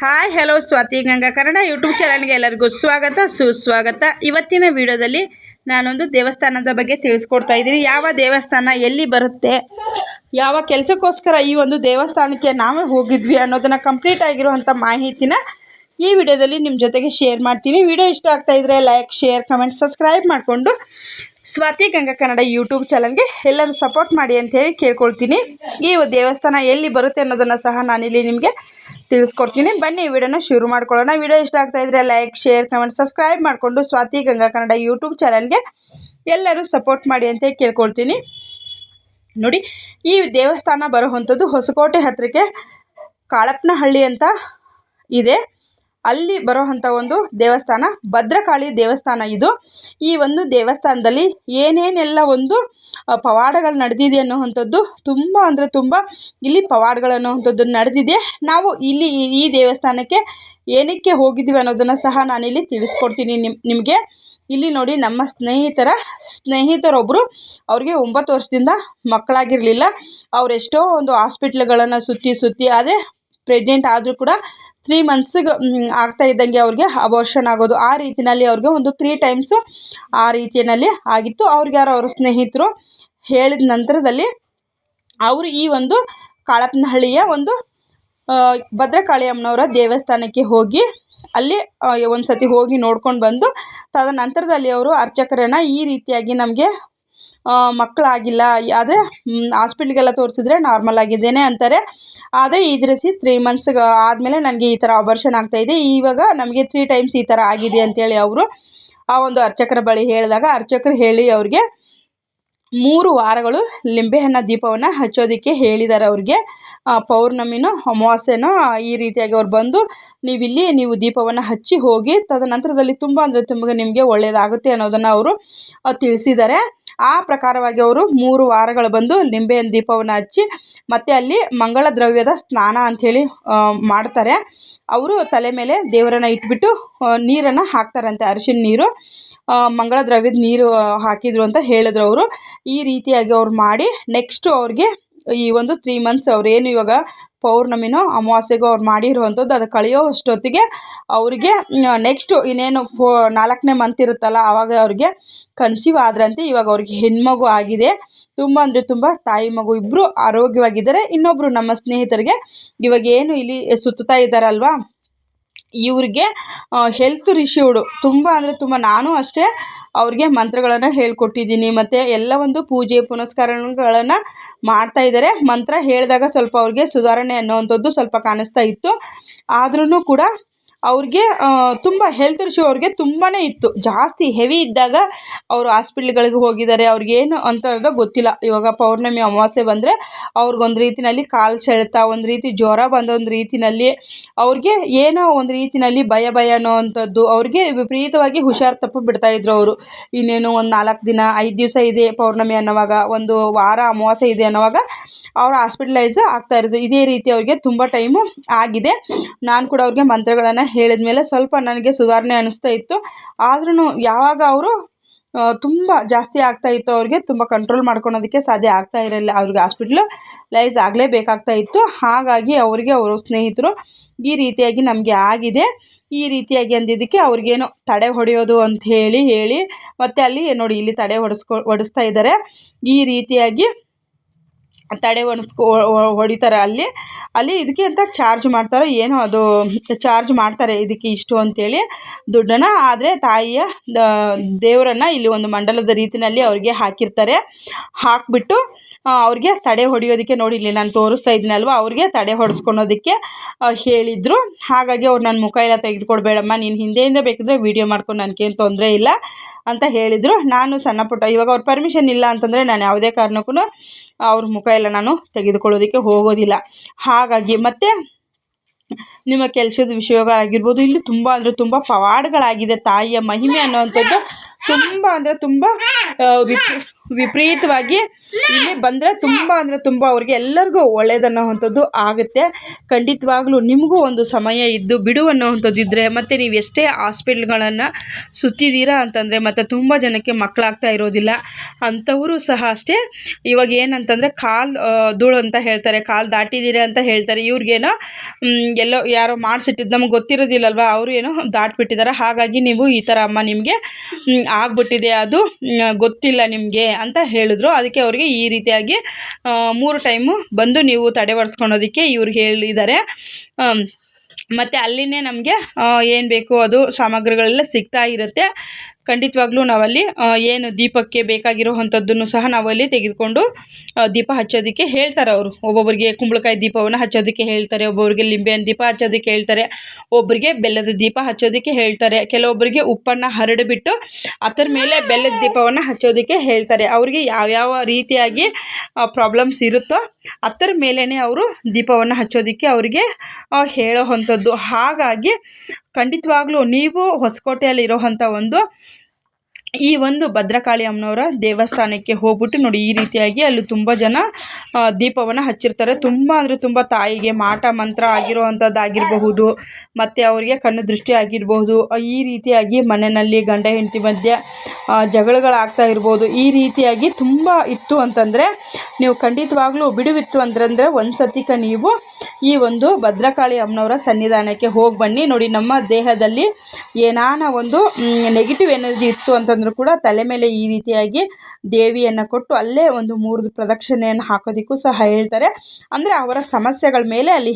Hi hello Swathi Ganga Kannada YouTube ಚಾನಲ್ಗೆ ಎಲ್ಲರಿಗೂ ಸ್ವಾಗತ, ಸುಸ್ವಾಗತ. ಇವತ್ತಿನ ವಿಡಿಯೋದಲ್ಲಿ ನಾನೊಂದು ದೇವಸ್ಥಾನದ ಬಗ್ಗೆ ತಿಳಿಸ್ಕೊಡ್ತಾ ಇದ್ದೀನಿ. ಯಾವ ದೇವಸ್ಥಾನ, ಎಲ್ಲಿ ಬರುತ್ತೆ, ಯಾವ ಕೆಲಸಕ್ಕೋಸ್ಕರ ಈ ಒಂದು ದೇವಸ್ಥಾನಕ್ಕೆ ನಾವೇ ಹೋಗಿದ್ವಿ ಅನ್ನೋದನ್ನು ಕಂಪ್ಲೀಟ್ ಆಗಿರುವಂಥ ಮಾಹಿತಿನ ಈ ವಿಡಿಯೋದಲ್ಲಿ ನಿಮ್ಮ ಜೊತೆಗೆ ಶೇರ್ ಮಾಡ್ತೀನಿ. ವಿಡಿಯೋ ಇಷ್ಟ ಆಗ್ತಾ ಇದ್ದರೆ ಲೈಕ್ ಶೇರ್ ಕಮೆಂಟ್ ಸಬ್ಸ್ಕ್ರೈಬ್ ಮಾಡಿಕೊಂಡು ಸ್ವಾತಿ ಗಂಗಾ ಕನ್ನಡ ಯೂಟ್ಯೂಬ್ ಚಾನಲ್ಗೆ ಎಲ್ಲರೂ ಸಪೋರ್ಟ್ ಮಾಡಿ ಅಂತ ಹೇಳಿ ಕೇಳ್ಕೊಳ್ತೀನಿ. ಈ ದೇವಸ್ಥಾನ ಎಲ್ಲಿ ಬರುತ್ತೆ ಅನ್ನೋದನ್ನು ಸಹ ನಾನಿಲ್ಲಿ ನಿಮಗೆ ತಿಳಿಸ್ಕೊಡ್ತೀನಿ. ಬನ್ನಿ ವಿಡಿಯೋನ ಶುರು ಮಾಡ್ಕೊಳ್ಳೋಣ. ವಿಡಿಯೋ ಇಷ್ಟ ಆಗ್ತಾ ಇದ್ರೆ ಲೈಕ್ ಶೇರ್ ಕಮೆಂಟ್ ಸಬ್ಸ್ಕ್ರೈಬ್ ಮಾಡಿಕೊಂಡು ಸ್ವಾತಿ ಗಂಗಾ ಕನ್ನಡ ಯೂಟ್ಯೂಬ್ ಚಾನಲ್ಗೆ ಎಲ್ಲರೂ ಸಪೋರ್ಟ್ ಮಾಡಿ ಅಂತ ಕೇಳ್ಕೊಳ್ತೀನಿ. ನೋಡಿ, ಈ ದೇವಸ್ಥಾನ ಬರುವಂಥದ್ದು ಹೊಸಕೋಟೆ ಹತ್ತಿರಕ್ಕೆ ಕಾಳಪ್ಪನಹಳ್ಳಿ ಅಂತ ಇದೆ. ಅಲ್ಲಿ ಬರುವಂಥ ಒಂದು ದೇವಸ್ಥಾನ, ಭದ್ರಕಾಳಿ ದೇವಸ್ಥಾನ ಇದು. ಈ ಒಂದು ದೇವಸ್ಥಾನದಲ್ಲಿ ಏನೇನೆಲ್ಲ ಒಂದು ಪವಾಡಗಳು ನಡೆದಿದೆ ಅನ್ನುವಂಥದ್ದು ತುಂಬ ಅಂದರೆ ತುಂಬ ಇಲ್ಲಿ ಪವಾಡಗಳು ಅನ್ನೋವಂಥದ್ದು ನಡೆದಿದೆ. ನಾವು ಇಲ್ಲಿ ಈ- ದೇವಸ್ಥಾನಕ್ಕೆ ಏನಕ್ಕೆ ಹೋಗಿದ್ದೀವಿ ಅನ್ನೋದನ್ನು ಸಹ ನಾನಿಲ್ಲಿ ತಿಳಿಸ್ಕೊಡ್ತೀನಿ ನಿಮ್, ನಿಮಗೆ. ಇಲ್ಲಿ ನೋಡಿ ನಮ್ಮ ಸ್ನೇಹಿತರ ಸ್ನೇಹಿತರೊಬ್ಬರು ಅವ್ರಿಗೆ ಒಂಬತ್ತು ವರ್ಷದಿಂದ ಮಕ್ಕಳಾಗಿರಲಿಲ್ಲ. ಅವರೆಷ್ಟೋ ಒಂದು ಹಾಸ್ಪಿಟ್ಲ್ಗಳನ್ನು ಸುತ್ತಿ ಸುತ್ತಿ ಆದರೆ ಪ್ರೆಗ್ನೆಂಟ್ ಆದರೂ ಕೂಡ ತ್ರೀ ಮಂತ್ಸಿಗೆ ಆಗ್ತಾ ಇದ್ದಂಗೆ ಅವ್ರಿಗೆ ಅಬೋರ್ಷನ್ ಆಗೋದು. ಆ ರೀತಿಯಲ್ಲಿ ಅವ್ರಿಗೆ ಒಂದು ತ್ರೀ ಟೈಮ್ಸು ಆ ರೀತಿಯಲ್ಲಿ ಆಗಿತ್ತು. ಅವ್ರಿಗೆ ಯಾರೋ ಅವ್ರ ಸ್ನೇಹಿತರು ಹೇಳಿದ ನಂತರದಲ್ಲಿ ಅವರು ಈ ಒಂದು ಕಾಳಪ್ಪನಹಳ್ಳಿಯ ಒಂದು ಭದ್ರಕಾಳಿಯಮ್ಮನವರ ದೇವಸ್ಥಾನಕ್ಕೆ ಹೋಗಿ ಅಲ್ಲಿ ಒಂದು ಸತಿ ಹೋಗಿ ನೋಡ್ಕೊಂಡು ಬಂದು, ತದ ನಂತರದಲ್ಲಿ ಅವರು ಅರ್ಚಕರನ್ನು ಈ ರೀತಿಯಾಗಿ ನಮಗೆ ಮಕ್ಕಳಾಗಿಲ್ಲ. ಆದರೆ ಹಾಸ್ಪಿಟ್ಲಿಗೆಲ್ಲ ತೋರಿಸಿದ್ರೆ ನಾರ್ಮಲ್ ಆಗಿದ್ದೇನೆ ಅಂತಾರೆ. ಆದರೆ ಈ ರೀತಿ ತ್ರೀ ಮಂತ್ಸ್ಗೆ ಆದಮೇಲೆ ನನಗೆ ಈ ಥರ ಆಪರೇಷನ್ ಆಗ್ತಾಯಿದೆ ಇವಾಗ ನಮಗೆ ತ್ರೀ ಟೈಮ್ಸ್ ಈ ಥರ ಆಗಿದೆ ಅಂತೇಳಿ ಅವರು ಆ ಒಂದು ಅರ್ಚಕರ ಬಳಿ ಹೇಳಿದಾಗ ಅರ್ಚಕರು ಹೇಳಿ ಅವ್ರಿಗೆ ಮೂರು ವಾರಗಳು ಲಿಂಬೆಹಣ್ಣ ದೀಪವನ್ನು ಹಚ್ಚೋದಕ್ಕೆ ಹೇಳಿದ್ದಾರೆ ಅವ್ರಿಗೆ. ಪೌರ್ಣಮಿನೋ, ಅಮಾವಾಸ್ಯೆನೋ ಈ ರೀತಿಯಾಗಿ ಅವ್ರು ಬಂದು ನೀವಿಲ್ಲಿ ನೀವು ದೀಪವನ್ನು ಹಚ್ಚಿ ಹೋಗಿ ತದನಂತರದಲ್ಲಿ ತುಂಬ ಅಂದರೆ ತುಂಬ ನಿಮಗೆ ಒಳ್ಳೆಯದಾಗುತ್ತೆ ಅನ್ನೋದನ್ನು ಅವರು ತಿಳಿಸಿದ್ದಾರೆ. ಆ ಪ್ರಕಾರವಾಗಿ ಅವರು ಮೂರು ವಾರಗಳು ಬಂದು ಲಿಂಬೆಹಣ್ಣು ದೀಪವನ್ನು ಹಚ್ಚಿ ಮತ್ತು ಅಲ್ಲಿ ಮಂಗಳ ದ್ರವ್ಯದ ಸ್ನಾನ ಅಂಥೇಳಿ ಮಾಡ್ತಾರೆ. ಅವರು ತಲೆ ಮೇಲೆ ದೇವರನ್ನು ಇಟ್ಬಿಟ್ಟು ನೀರನ್ನು ಹಾಕ್ತಾರಂತೆ, ಅರಿಶಿನ ನೀರು. ಮಂಗಳ ದ್ರವ್ಯದ ನೀರು ಹಾಕಿದ್ರು ಅಂತ ಹೇಳಿದ್ರು ಅವರು. ಈ ರೀತಿಯಾಗಿ ಅವ್ರು ಮಾಡಿ ನೆಕ್ಸ್ಟು ಅವ್ರಿಗೆ ಈ ಒಂದು ತ್ರೀ ಮಂತ್ಸ್ ಅವ್ರು ಏನು ಇವಾಗ ಪೌರ್ಣಮಿನೋ ಅಮಾವಾಸ್ಯೆಗೋ ಅವ್ರು ಮಾಡಿರುವಂಥದ್ದು ಅದು ಕಳೆಯೋ ಅಷ್ಟೊತ್ತಿಗೆ ಅವರಿಗೆ ನೆಕ್ಸ್ಟು ಇನ್ನೇನು ಫೋ, ನಾಲ್ಕನೇ ಮಂತ್ ಇರುತ್ತಲ್ಲ ಆವಾಗ ಅವ್ರಿಗೆ ಕನ್ಸೀವ್ ಆದ್ರಂತೆ ಇವಾಗ ಅವ್ರಿಗೆ ಹೆಣ್ಮಗು ಆಗಿದೆ. ತುಂಬ ಅಂದರೆ ತುಂಬ ತಾಯಿ ಮಗು ಇಬ್ಬರು ಆರೋಗ್ಯವಾಗಿದ್ದಾರೆ. ಇನ್ನೊಬ್ಬರು ನಮ್ಮ ಸ್ನೇಹಿತರಿಗೆ ಇವಾಗ ಏನು ಇಲ್ಲಿ ಸುತ್ತುತ್ತಾ ಇದ್ದಾರಲ್ವಾ? ಇವ್ರಿಗೆ ಹೆಲ್ತ್ ರಿಶ್ಯೂಡು ತುಂಬ ಅಂದರೆ ತುಂಬ ನಾನು ಅಷ್ಟೇ ಅವ್ರಿಗೆ ಮಂತ್ರಗಳನ್ನು ಹೇಳ್ಕೊಟ್ಟಿದ್ದೀನಿ. ಮತ್ತು ಎಲ್ಲ ಒಂದು ಪೂಜೆ ಪುನಸ್ಕಾರಗಳನ್ನು ಮಾಡ್ತಾ ಇದ್ದಾರೆ. ಮಂತ್ರ ಹೇಳಿದಾಗ ಸ್ವಲ್ಪ ಅವ್ರಿಗೆ ಸುಧಾರಣೆ ಅನ್ನೋವಂಥದ್ದು ಸ್ವಲ್ಪ ಕಾಣಿಸ್ತಾ ಇತ್ತು. ಆದ್ರೂ ಕೂಡ ಅವ್ರಿಗೆ ತುಂಬ ಹೆಲ್ತ್ ಇಶ್ಯೂ ಅವ್ರಿಗೆ ತುಂಬಾ ಇತ್ತು. ಜಾಸ್ತಿ ಹೆವಿ ಇದ್ದಾಗ ಅವರು ಹಾಸ್ಪಿಟ್ಲ್ಗಳಿಗೆ ಹೋಗಿದ್ದಾರೆ. ಅವ್ರಿಗೇನು ಅಂತ ಗೊತ್ತಿಲ್ಲ. ಇವಾಗ ಪೌರ್ಣಮಿ ಅಮಾವಾಸ್ಯೆ ಬಂದರೆ ಅವ್ರಿಗೊಂದು ರೀತಿಯಲ್ಲಿ ಕಾಲು ಸೆಳೆತ ಒಂದು ರೀತಿ ಜ್ವರ ಬಂದ ಒಂದು ರೀತಿಯಲ್ಲಿ ಅವ್ರಿಗೆ ಏನೋ ಒಂದು ರೀತಿಯಲ್ಲಿ ಭಯ ಭಯ ಅನ್ನೋ ಅಂಥದ್ದು. ಅವ್ರಿಗೆ ವಿಪರೀತವಾಗಿ ಹುಷಾರು ತಪ್ಪು ಬಿಡ್ತಾಯಿದ್ರು ಅವರು. ಇನ್ನೇನು ಒಂದು ನಾಲ್ಕು ದಿನ, ಐದು ದಿವಸ ಇದೆ ಪೌರ್ಣಮಿ ಅನ್ನೋವಾಗ, ಒಂದು ವಾರ ಅಮಾವಾಸ್ಯೆ ಇದೆ ಅನ್ನೋವಾಗ ಅವ್ರು ಹಾಸ್ಪಿಟ್ಲೈಸ್ ಆಗ್ತಾ ಇರೋದು. ಇದೇ ರೀತಿ ಅವ್ರಿಗೆ ತುಂಬ ಟೈಮು ಆಗಿದೆ. ನಾನು ಕೂಡ ಅವ್ರಿಗೆ ಮಂತ್ರಗಳನ್ನು ಹೇಳಿದ ಮೇಲೆ ಸ್ವಲ್ಪ ನನಗೆ ಸುಧಾರಣೆ ಅನ್ನಿಸ್ತಾ ಇತ್ತು. ಆದ್ರೂ ಯಾವಾಗ ಅವರು ತುಂಬ ಜಾಸ್ತಿ ಆಗ್ತಾ ಇತ್ತು ಅವ್ರಿಗೆ, ತುಂಬ ಕಂಟ್ರೋಲ್ ಮಾಡ್ಕೊಳೋದಕ್ಕೆ ಸಾಧ್ಯ ಆಗ್ತಾ ಇರಲಿಲ್ಲ. ಅವ್ರಿಗೆ ಹಾಸ್ಪಿಟ್ಲು ಲೈಸ್ ಆಗಲೇಬೇಕಾಗ್ತಾ ಇತ್ತು. ಹಾಗಾಗಿ ಅವರಿಗೆ ಅವರು ಸ್ನೇಹಿತರು ಈ ರೀತಿಯಾಗಿ ನಮಗೆ ಆಗಿದೆ. ಈ ರೀತಿಯಾಗಿ ಅಂದಿದ್ದಕ್ಕೆ ಅವ್ರಿಗೇನು ತಡೆ ಹೊಡೆಯೋದು ಅಂತ ಹೇಳಿ ಹೇಳಿ, ಮತ್ತು ಅಲ್ಲಿ ನೋಡಿ ಇಲ್ಲಿ ತಡೆ ಹೊಡೆಸ್ಕೊ, ಹೊಡೆಸ್ತಾ ಇದ್ದಾರೆ. ಈ ರೀತಿಯಾಗಿ ತಡೆ ಒಣಸ್ಕೊ ಹೊಡಿತಾರೆ ಅಲ್ಲಿ. ಅಲ್ಲಿ ಇದಕ್ಕೆ ಅಂತ ಚಾರ್ಜ್ ಮಾಡ್ತಾರೆ. ಏನೋ ಅದು ಚಾರ್ಜ್ ಮಾಡ್ತಾರೆ ಇದಕ್ಕೆ ಇಷ್ಟು ಅಂತೇಳಿ ದುಡ್ಡನ್ನು. ಆದರೆ ತಾಯಿಯ ದೇವರನ್ನ ಇಲ್ಲಿ ಒಂದು ಮಂಡಲದ ರೀತಿಯಲ್ಲಿ ಅವ್ರಿಗೆ ಹಾಕಿರ್ತಾರೆ. ಹಾಕಿಬಿಟ್ಟು ಅವ್ರಿಗೆ ತಡೆ ಹೊಡೆಯೋದಕ್ಕೆ ನೋಡಿ ಇಲ್ಲಿ ನಾನು ತೋರಿಸ್ತಾ ಇದ್ದೀನಲ್ವ ಅವ್ರಿಗೆ ತಡೆ ಹೊಡೆಸ್ಕೊಳೋದಕ್ಕೆ ಹೇಳಿದರು. ಹಾಗಾಗಿ ಅವ್ರು ನನ್ನ ಮುಖ ಎಲ್ಲ ತೆಗೆದುಕೊಡ್ಬೇಡಮ್ಮ ನೀನು ಹಿಂದೆಯಿಂದ ಬೇಕಿದ್ರೆ ವೀಡಿಯೋ ಮಾಡ್ಕೊಂಡು ನನಗೇನು ತೊಂದರೆ ಇಲ್ಲ. ಅಂತ ಹೇಳಿದರು. ನಾನು ಸಣ್ಣ ಪುಟ್ಟ, ಇವಾಗ ಅವ್ರ ಪರ್ಮಿಷನ್ ಇಲ್ಲ ಅಂತಂದರೆ ನಾನು ಯಾವುದೇ ಕಾರಣಕ್ಕೂ ಅವ್ರ ಮುಖ ಎಲ್ಲ ನಾನು ತೆಗೆದುಕೊಳ್ಳೋದಕ್ಕೆ ಹೋಗೋದಿಲ್ಲ. ಹಾಗಾಗಿ ಮತ್ತು ನಿಮ್ಮ ಕೆಲಸದ ವಿಷಯಗಳಾಗಿರ್ಬೋದು, ಇಲ್ಲಿ ತುಂಬ ಅಂದರೆ ತುಂಬ ಪವಾಡಗಳಾಗಿದೆ ತಾಯಿಯ ಮಹಿಮೆ ಅನ್ನೋವಂಥದ್ದು ತುಂಬ ಅಂದರೆ ತುಂಬ ವಿಪರೀತವಾಗಿ ಇಲ್ಲಿ ಬಂದರೆ ತುಂಬ ಅಂದರೆ ತುಂಬ ಅವ್ರಿಗೆ ಎಲ್ಲರಿಗೂ ಒಳ್ಳೇದನ್ನೋವಂಥದ್ದು ಆಗುತ್ತೆ. ಖಂಡಿತವಾಗ್ಲೂ ನಿಮಗೂ ಒಂದು ಸಮಯ ಇದ್ದು ಬಿಡು ಅನ್ನೋವಂಥದ್ದು ಇದ್ದರೆ ಮತ್ತು ನೀವು ಎಷ್ಟೇ ಹಾಸ್ಪಿಟ್ಲ್ಗಳನ್ನು ಸುತ್ತಿದ್ದೀರಾ ಅಂತಂದರೆ ಮತ್ತು ತುಂಬ ಜನಕ್ಕೆ ಮಕ್ಕಳಾಗ್ತಾ ಇರೋದಿಲ್ಲ. ಅಂಥವರು ಸಹ ಅಷ್ಟೇ. ಇವಾಗ ಏನಂತಂದರೆ ಕಾಲು ಧೂಳು ಅಂತ ಹೇಳ್ತಾರೆ, ಕಾಲು ದಾಟಿದ್ದೀರಾ ಅಂತ ಹೇಳ್ತಾರೆ. ಇವ್ರಿಗೇನೋ ಎಲ್ಲೋ ಯಾರೋ ಮಾಡಿಸಿಟ್ಟಿದ್ದು ನಮ್ಗೆ ಗೊತ್ತಿರೋದಿಲ್ಲಲ್ವ? ಅವರು ಏನೋ ದಾಟ್ಬಿಟ್ಟಿದ್ದಾರೆ. ಹಾಗಾಗಿ ನೀವು ಈ ಥರ ಅಮ್ಮ ನಿಮಗೆ ಆಗ್ಬಿಟ್ಟಿದೆ ಅದು ಗೊತ್ತಿಲ್ಲ ನಿಮಗೆ. ಅಂತ ಹೇಳಿದ್ರು. ಅದಕ್ಕೆ ಅವ್ರಿಗೆ ಈ ರೀತಿಯಾಗಿ ಮೂರು ಟೈಮು ಬಂದು ನೀವು ತಡೆ ಇವ್ರು ಇವ್ರಿಗೆ ಹೇಳಿದ್ದಾರೆ ಮತ್ತು ಅಲ್ಲಿನೇ ನಮಗೆ ಏನು ಬೇಕು ಅದು ಸಾಮಗ್ರಿಗಳೆಲ್ಲ ಸಿಗ್ತಾ ಇರುತ್ತೆ. ಖಂಡಿತವಾಗ್ಲೂ ನಾವಲ್ಲಿ ಏನು ದೀಪಕ್ಕೆ ಬೇಕಾಗಿರುವಂಥದ್ದನ್ನು ಸಹ ನಾವಲ್ಲಿ ತೆಗೆದುಕೊಂಡು ದೀಪ ಹಚ್ಚೋದಕ್ಕೆ ಹೇಳ್ತಾರೆ ಅವರು. ಒಬ್ಬೊಬ್ಬರಿಗೆ ಕುಂಬಳಕಾಯಿ ದೀಪವನ್ನು ಹಚ್ಚೋದಕ್ಕೆ ಹೇಳ್ತಾರೆ, ಒಬ್ಬೊಬ್ಬರಿಗೆ ಲಿಂಬೆಹಣ್ಣು ದೀಪ ಹಚ್ಚೋದಕ್ಕೆ ಹೇಳ್ತಾರೆ, ಒಬ್ಬರಿಗೆ ಬೆಲ್ಲದ ದೀಪ ಹಚ್ಚೋದಕ್ಕೆ ಹೇಳ್ತಾರೆ, ಕೆಲವೊಬ್ಬರಿಗೆ ಉಪ್ಪನ್ನು ಹರಡಿಬಿಟ್ಟು ಅದರ ಮೇಲೆ ಬೆಲ್ಲದ ದೀಪವನ್ನು ಹಚ್ಚೋದಕ್ಕೆ ಹೇಳ್ತಾರೆ. ಅವರಿಗೆ ಯಾವ್ಯಾವ ರೀತಿಯಾಗಿ ಪ್ರಾಬ್ಲಮ್ಸ್ ಇರುತ್ತೋ ಅದರ ಮೇಲೇ ಅವರು ದೀಪವನ್ನು ಹಚ್ಚೋದಕ್ಕೆ ಅವರಿಗೆ ಹೇಳೋವಂಥದ್ದು. ಹಾಗಾಗಿ ಖಂಡಿತವಾಗ್ಲೂ ನೀವು ಹೊಸಕೋಟೆಯಲ್ಲಿ ಇರೋವಂಥ ಒಂದು ಈ ಒಂದು ಭದ್ರಕಾಳಿ ಅಮ್ಮನವರ ದೇವಸ್ಥಾನಕ್ಕೆ ಹೋಗ್ಬಿಟ್ಟು ನೋಡಿ, ಈ ರೀತಿಯಾಗಿ ಅಲ್ಲಿ ತುಂಬ ಜನ ದೀಪವನ್ನು ಹಚ್ಚಿರ್ತಾರೆ. ತುಂಬ ಅಂದರೆ ತುಂಬ ತಾಯಿಗೆ ಮಾಟ ಮಂತ್ರ ಆಗಿರುವಂಥದ್ದಾಗಿರಬಹುದು ಮತ್ತು ಅವರಿಗೆ ಕಣ್ಣು ದೃಷ್ಟಿ ಆಗಿರಬಹುದು. ಈ ರೀತಿಯಾಗಿ ಮನೆಯಲ್ಲಿ ಗಂಡ, ಹೆಂಡತಿ ಮಧ್ಯೆ ಜಗಳಗಳಾಗ್ತಾ ಇರ್ಬೋದು. ಈ ರೀತಿಯಾಗಿ ತುಂಬ ಇತ್ತು ಅಂತಂದರೆ, ನೀವು ಖಂಡಿತವಾಗ್ಲೂ ಬಿಡುವಿತ್ತು ಅಂತಂದರೆ ಒಂದು ಸತಿಕ ನೀವು ಈ ಒಂದು ಭದ್ರಕಾಳಿ ಅಮ್ಮನವರ ಸನ್ನಿಧಾನಕ್ಕೆ ಹೋಗಿ ಬನ್ನಿ. ನೋಡಿ, ನಮ್ಮ ದೇಹದಲ್ಲಿ ಏನಾನ ಒಂದು ನೆಗೆಟಿವ್ ಎನರ್ಜಿ ಇತ್ತು ಅಂತಂದರೂ ಕೂಡ ತಲೆ ಮೇಲೆ ಈ ರೀತಿಯಾಗಿ ದೇವಿಯನ್ನು ಕೊಟ್ಟು ಅಲ್ಲೇ ಒಂದು ಮೂರು ಪ್ರದಕ್ಷಿಣೆಯನ್ನು ಹಾಕೋದಕ್ಕೂ ಸಹ ಹೇಳ್ತಾರೆ. ಅಂದರೆ ಅವರ ಸಮಸ್ಯೆಗಳ ಮೇಲೆ ಅಲ್ಲಿ